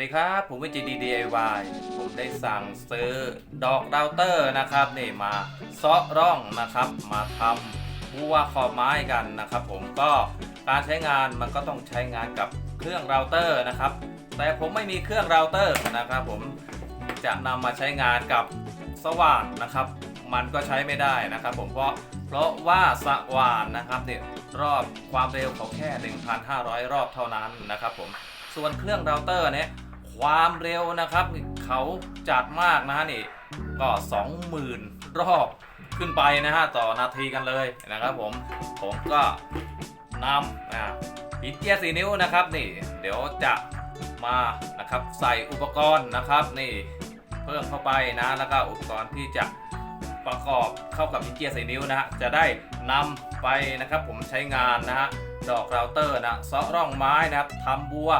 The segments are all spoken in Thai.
ดีครับ ผมวิจิตดี DIY ผมได้สั่งซื้อดอกดาวเตอร์นะครับนี่มาเซาะร่องนะครับ มาทำบัวขอบไม้กันนะครับ ผมก็การใช้งานมันก็ต้องใช้งานกับเครื่องเราเตอร์นะครับ แต่ผมไม่มีเครื่องเราเตอร์นะครับ ผมจะนำมาใช้งานกับสว่านนะครับ มันก็ใช้ไม่ได้นะครับ ผมเพราะเพราะว่าสว่านนะครับเนี่ยรอบความเร็วเขาแค่ 1,500 รอบเท่านั้นนะครับ ผมส่วนเครื่องเราเตอร์เนี่ย ความเร็วนะครับเขาจัดมากนะฮะนี่ก็ 20,000 รอบขึ้นไปนะฮะต่อนาทีกันเลยนะครับผมผมก็นำอ่าหินเจียสีนิ้วนะครับนี่เดี๋ยวจะมานะครับใส่อุปกรณ์นะครับนี่เพิ่มเข้าไปนะแล้วก็อุปกรณ์ที่จะประกอบเข้ากับหินเจียสีนิ้วนะฮะจะได้นำไปนะครับผมใช้งานนะฮะดอกเราเตอร์นะเซาะร่องไม้นะครับทำบัว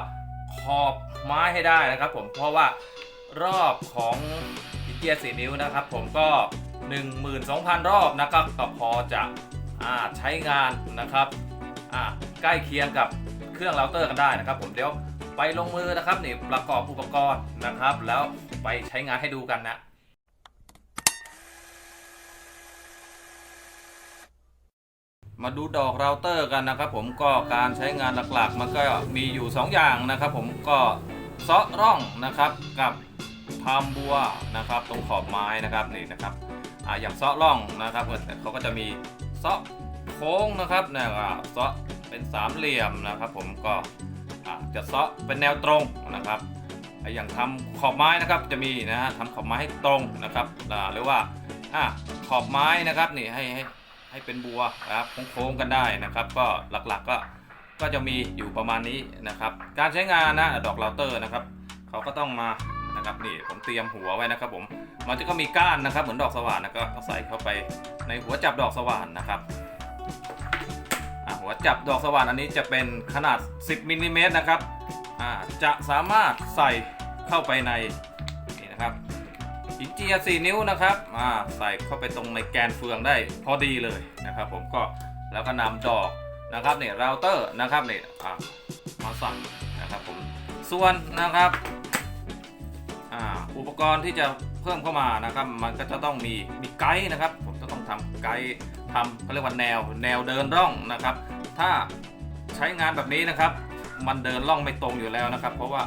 ขอบไม้ให้ได้นะครับผมเพราะว่ารอบของพิเกียสีนิ้วนะครับ ผมก็ 12,000 รอบนะครับก็พอจะอใช้งานนะครับใกล้เคียงกับเครื่องเราเตอร์กันได้นะครับ ผมเดี๋ยวไปลงมือนะครับนี่ประกอบอุปกรณ์นะครับ แล้วไปใช้งานให้ดูกันนะ มาดูดอกเราเตอร์กันนะครับผมก็การใช้งานหลักๆ มันก็มีอยู่ 2 อย่างนะครับผมก็เซาะร่องนะครับกับทำบัวนะครับตรงขอบไม้นะครับนี่นะครับอ่าอย่างเซาะร่องนะครับเขาก็จะมีเซาะโค้งนะครับเนี่ยเซาะเป็นสามเหลี่ยมนะครับผมก็อ่าจะเซาะเป็นแนวตรงนะครับออย่างทำขอบไม้นะครับจะมีนะฮะทำขอบไม้ให้ตรงนะครับอ่าหรือว่าอ่าขอบไม้นะครับนี่ให้ให้ ให้เป็นบัวนะครับโค้งๆกันได้นะครับ ก็หลักๆก็ก็จะมีอยู่ประมาณนี้นะครับ การใช้งานนะดอกเราเตอร์นะครับเขาก็ต้องมานะครับนี่ผมเตรียมหัวไว้นะครับ ผมมันจะก็มีก้านนะครับ เหมือนดอกสว่านนะก็ใส่เข้าไปในหัวจับดอกสว่านนะครับหัวจับดอกสว่านอันนี้จะเป็นขนาด 10มิลลิเมตรนะครับจะสามารถใส่เข้าไปในนี่นะครับ หินเจีย4นิ้วนะครับอ่าใส่เข้าไปตรงในแกนเฟืองได้พอดีเลยนะครับ ผมก็แล้วก็นำดอกนะครับเนี่ยเราเตอร์นะครับเนี่ยอ่ามาสั่งนะครับผมส่วนนะครับอ่าอุปกรณ์ที่จะเพิ่มเข้ามานะครับ มันก็จะต้องมีมีไกด์นะครับ ผมจะต้องทำไกด์ทำเขาเรียกว่าแนวแนวเดินร่องนะครับ ถ้าใช้งานแบบนี้นะครับ มันเดินร่องไม่ตรงอยู่แล้วนะครับ เพราะว่า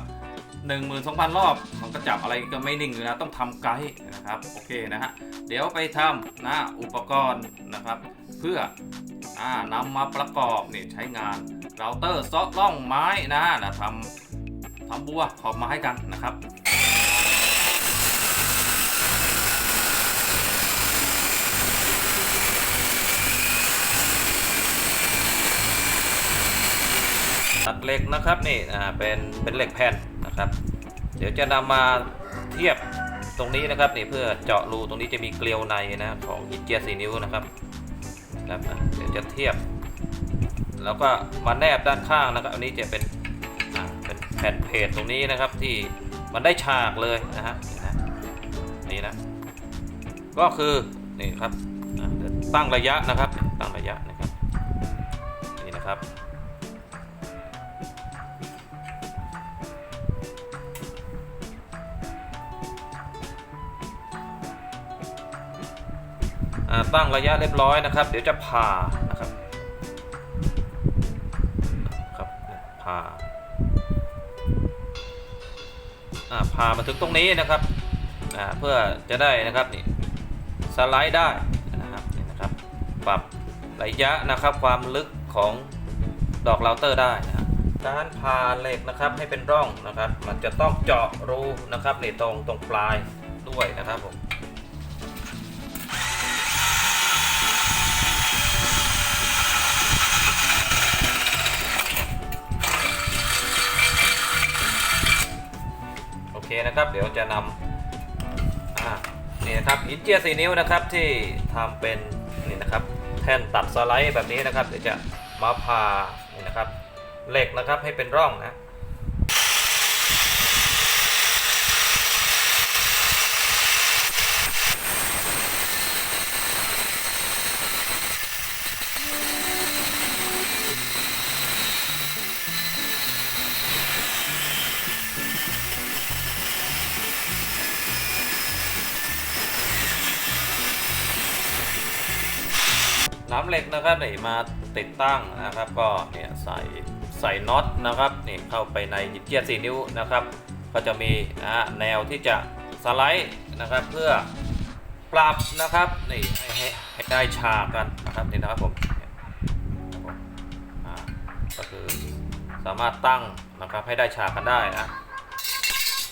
12,000 รอบ มันก็จับอะไรก็ไม่นิ่งเลยนะ ต้องทำไกด์นะครับ โอเคนะฮะ เดี๋ยวไปทำนะอุปกรณ์นะครับ เพื่ออนำมาประกอบนี่ใช้งานเราเตอร์ซอกล่องไม้นะนะทำทำบัวขอบไม้กันนะครับตัดเหล็กนะครับนี่อ่าเป็นเป็นเหล็กแผ่นนะครับ ดี๋ยวจะนำมาเทียบตรงนี้นะครับนี่เพื่อเจาะรูตรงนี้จะมีเกลียวในนะของหินเจียสีนิ้วนะครับครับเดี๋ยวจะเทียบ แล้วก็มาแนบด้านข้างนะครับ อันนี้จะเป็นเป็นแผ่นเพจตรงนี้นะครับที่มันได้ฉากเลยนะฮะนี่นะก็คือนี่ครับตั้งระยะนะครับตั้งระยะนะครับนี่นะครับ ตั้งระยะเรียบร้อยนะครับ เดี๋ยวจะผ่านะครับครับผ่าอ่าผ่ามาถึงตรงนี้นะครับเพื่อจะได้นะครับนี่สไลด์ได้นะครับนี่นะครับปรับระยะนะครับความลึกของดอกเราเตอร์ได้นะครับการผ่าเหล็กนะครับให้เป็นร่องนะครับ มันจะต้องเจาะรูนะครับในตรงตรงปลายด้วยนะครับผม นะครับ เดี๋ยวจะนำนี่นะครับหินเจียสีนิ้วนะครับที่ทำเป็นนี่นะครับแท่นตัดสไลด์แบบนี้นะครับเดี๋ยวจะมาผ่านี่นะครับเหล็กนะครับให้เป็นร่องนะ น้ำเหล็กนะครับนี่มาติดตั้งนะครับ ก็เนี่ยใส่ใส่น็อตนะครับนี่เข้าไปในหินเจียสี่นิ้วนะครับ ก็จะมีนะฮะแนวที่จะสไลด์นะครับเพื่อปรับนะครับนี่ให้ให้ให้ได้ฉากกันนะครับนี่นะครับผมก็คือสามารถตั้งนะครับให้ได้ฉากกันได้นะ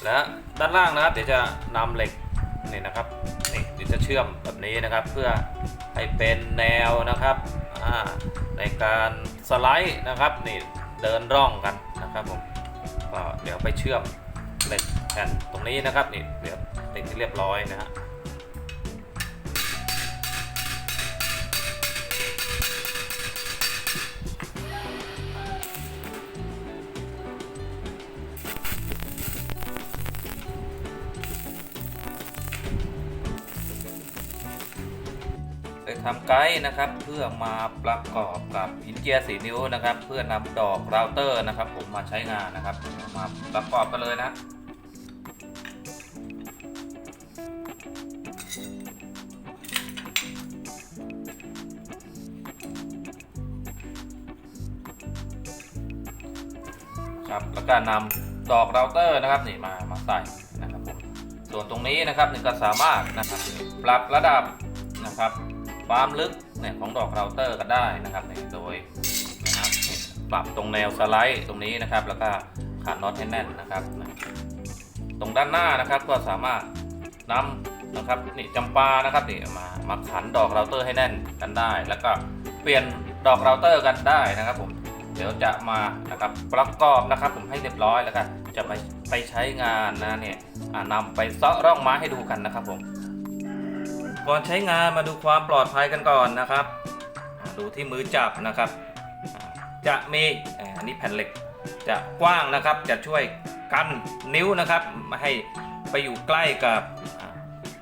และด้านล่างนะครับเดี๋ยวจะนำเหล็กนี่นะครับนี่เดี๋ยวจะเชื่อมแบบนี้นะครับ เพื่อ ให้เป็นแนวนะครับในการสไลด์นะครับนี่เดินร่องกันนะครับผมก็เดี๋ยวไปเชื่อมเหล็กแผ่นตรงนี้นะครับนี่เดี๋ยวติดที่เรียบร้อยนะฮะ ทำไกด์นะครับ เพื่อมาประกอบกับหินเจียสีนิ้วนะครับ เพื่อนำดอกเราเตอร์นะครับ ผมมาใช้งานนะครับ มาประกอบกันเลยนะครับแล้วก็นำดอกเราเตอร์นะครับนี่มามาใส่นะครับผมส่วนตรงนี้นะครับหนี่งก็สามารถนะครับปรับระดับนะครับ ความลึกเนี่ยของดอกเราเตอร์กันได้นะครับนี่โดยนะครับปรับตรงแนวสไลด์ตรงนี้นะครับ แล้วก็ขันน็อตให้แน่นนะครับตรงด้านหน้านะครับก็สามารถนำนะครับนี่จำปานะครับนี่มามาขันดอกเราเตอร์ให้แน่นกันได้ แล้วก็เปลี่ยนดอกเราเตอร์กันได้นะครับผมเดี๋ยวจะมานะครับประกอบนะครับ ผมให้เรียบร้อยแล้วกันจะไปไปใช้งานนะเนี่ยอ่านำไปเซาะร่องไม้ให้ดูกันนะครับผม ก่อนใช้งานมาดูความปลอดภัยกันก่อนนะครับ ดูที่มือจับนะครับ จะมีอันนี้แผ่นเหล็กจะกว้างนะครับ จะช่วยกันนิ้วนะครับไม่ให้ไปอยู่ใกล้กับ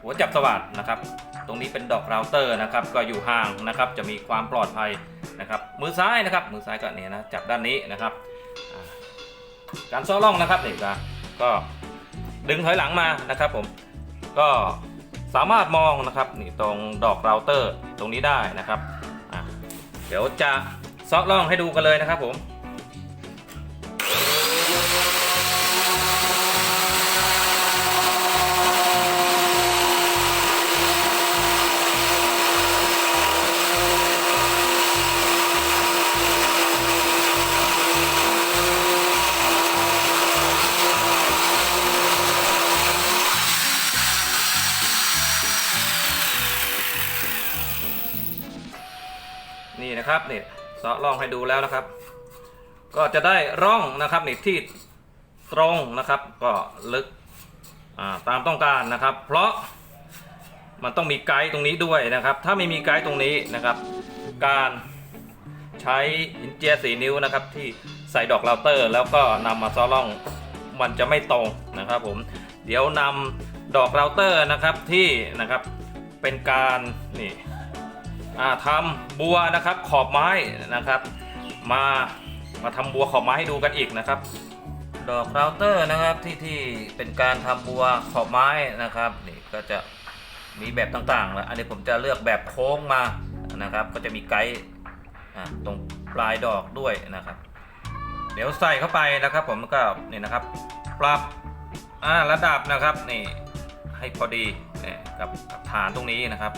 หัวจับสว่านนะครับ ตรงนี้เป็นดอกเราเตอร์นะครับ ก็อยู่ห่างนะครับ จะมีความปลอดภัยนะครับ มือซ้ายนะครับ มือซ้ายก็เนี่ยนะจับด้านนี้นะครับ การซ้อล่องนะครับนี่ก็ก็ดึงถอยหลังมานะครับผมก็ สามารถมองนะครับนี่ตรงดอกเราเตอร์ตรงนี้ได้นะครับเดี๋ยวจะซ้อล่องให้ดูกันเลยนะครับผม นี่นะครับนี่เสาะร่องให้ดูแล้วนะครับ ก็จะได้ร่องนะครับนี่ที่ตรงนะครับก็ลึกตามต้องการนะครับ เพราะมันต้องมีไกด์ตรงนี้ด้วยนะครับ ถ้าไม่มีไกด์ตรงนี้นะครับ การใช้หินเจียสีนิ้วนะครับ ที่ใส่ดอกเราเตอร์ แล้วก็นำมาซ้อร่องมันจะไม่ตรงนะครับผมเดี๋ยวนำดอกเราเตอร์นะครับที่นะครับเป็นการนี่ ทำบัวนะครับขอบไม้นะครับ มามาทำบัวขอบไม้ให้ดูกันอีกนะครับ ดอกเราเตอร์นะครับที่ที่เป็นการทำบัวขอบไม้นะครับนี่ก็จะมีแบบต่างๆแล้วอันนี้ผมจะเลือกแบบโค้งมานะครับ ก็จะมีไกด์อ่ตรงปลายดอกด้วยนะครับ เดี๋ยวใส่เข้าไปนะครับ ผมก็นี่นะครับ ปรับระดับนะครับนี่ให้พอดีนี่กับกับฐานตรงนี้นะครับ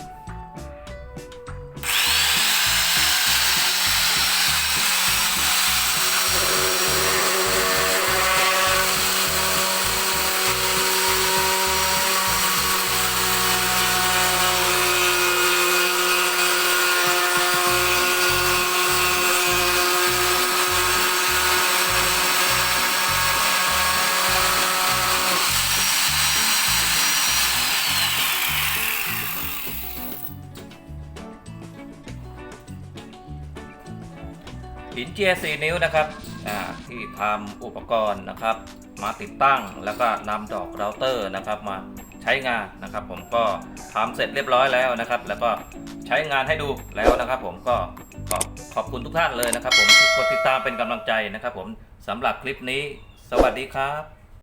หินเจีย4นิ้วนะครับอ่าที่ทำอุปกรณ์นะครับ มาติดตั้งแล้วก็นำดอกเราเตอร์นะครับมาใช้งานนะครับ ผมก็ทำเสร็จเรียบร้อยแล้วนะครับ แล้วก็ใช้งานให้ดูแล้วนะครับ ผมก็ขอบขอบคุณทุกท่านเลยนะครับ ผมที่กดติดตามเป็นกำลังใจนะครับ ผมสำหรับคลิปนี้ สวัสดีครับ